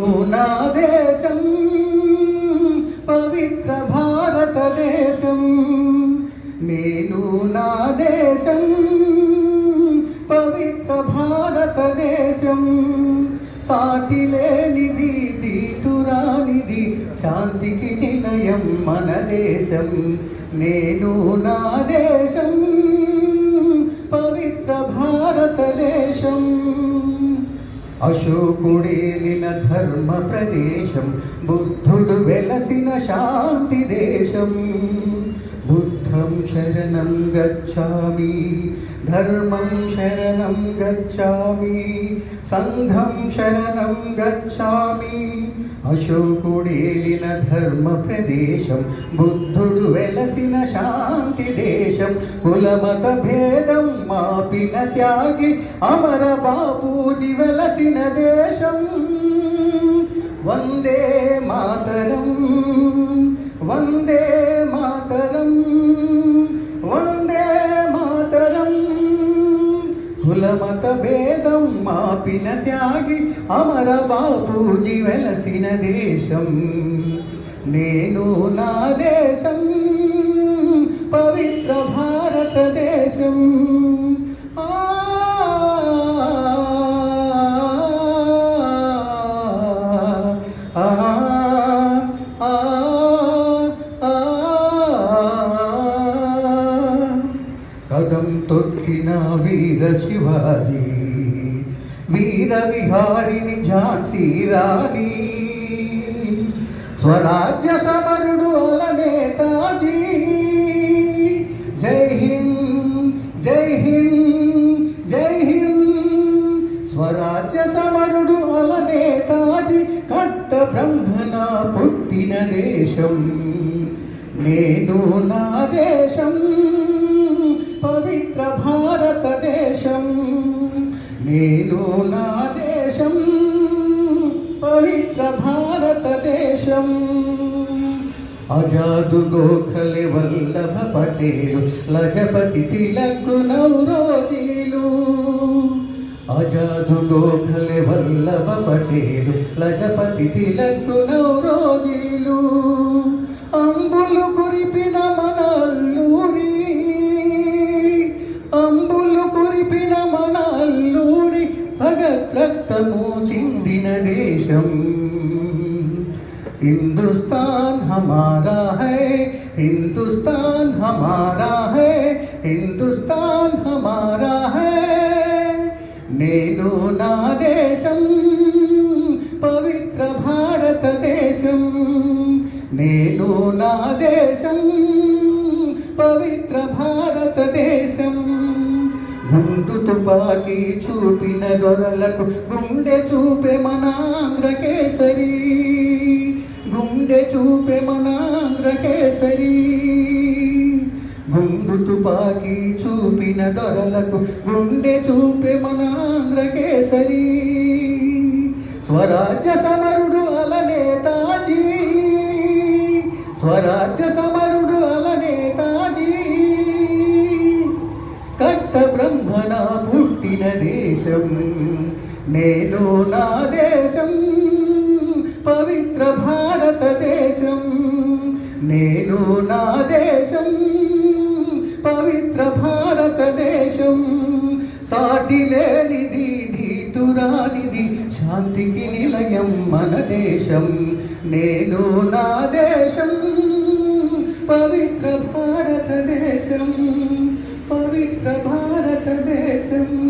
నా దేశం పవిత్ర భారతదేశం. నేను నా దేశం పవిత్ర భారతదేశం. సాటి లేనిది దీటురానిది శాంతికి నిలయం మన దేశం. నేను నా దేశం అశోకుడేలిన ధర్మ ప్రదేశం బుద్ధుడు వెలసిన శాంతి దేశం. బుద్ధం శరణం గచ్చామి ధర్మం శరణం గచ్చామి సంఘం శరణం గచ్చామి. అశోకుడేలిన ధర్మ ప్రదేశం బుద్ధుడు వెలసిన శాంతి దేశం కులమత భేదం మాపిన త్యాగి అమర బాపూజీ వెలసిన దేశం. వందే మాతరం వందే మత భేదం మాపిన త్యాగి అమర బాపూజీ వెలసిన దేశం. నేను నా దేశం పవిత్ర భా కదం తొక్కిన వీర శివాజీ వీర విహారిని ఝాన్సీ రాణి. స్వరాజ్య సమరుడు నేతాజీ. జై హింద్ జై హింద్ జై హింద్. స్వరాజ్య సమరుడు నేతాజీ కట్ట బ్రహ్మణ పుట్టిన దేశం. నేను నా దేశం. పవిత్ర భారతదేశం నేను నా దేశం పవిత్ర భారతదేశం అజాదు గోఖలే వల్లభ పటేలు లజపతి తిలక్కు నౌరోజీలు. అజాదు గోఖలే వల్లభ పటేలు లజపతి తిలక్కు నౌరోజీలు. అంబులు కురిపిన మన हिंदुस्तान हमारा है हिंदुस्तान हमारा है हिंदुस्तान हमारा है నేను నా దేశం పవిత్ర భారతదేశం నేను నా దేశం పవిత్ర భారతదేశం గుండు తుపాకీ చూపిన దొరలకు గుండె చూపే మన ఆంధ్రకేసరి గుండె చూపే మనాంధ్రకేసరి గుండు తుపాకి చూపిన దొరలకు గుండె చూపే మనాంధ్రకేసరి స్వరాజ్య సమరుడు అల నేతాజీ. స్వరాజ్య సమరుడు అల నేతాజీ. కట్ట బ్రహ్మణ పుట్టిన దేశం నేను నా దేశం. పవిత్ర భారతదేశం నేను నా దేశం. పవిత్ర భారతదేశం సాటి లేనిది ధీటురానిది శాంతికి నిలయం మన దేశం. నేను నా దేశం పవిత్ర భారతదేశం పవిత్ర భారతదేశం.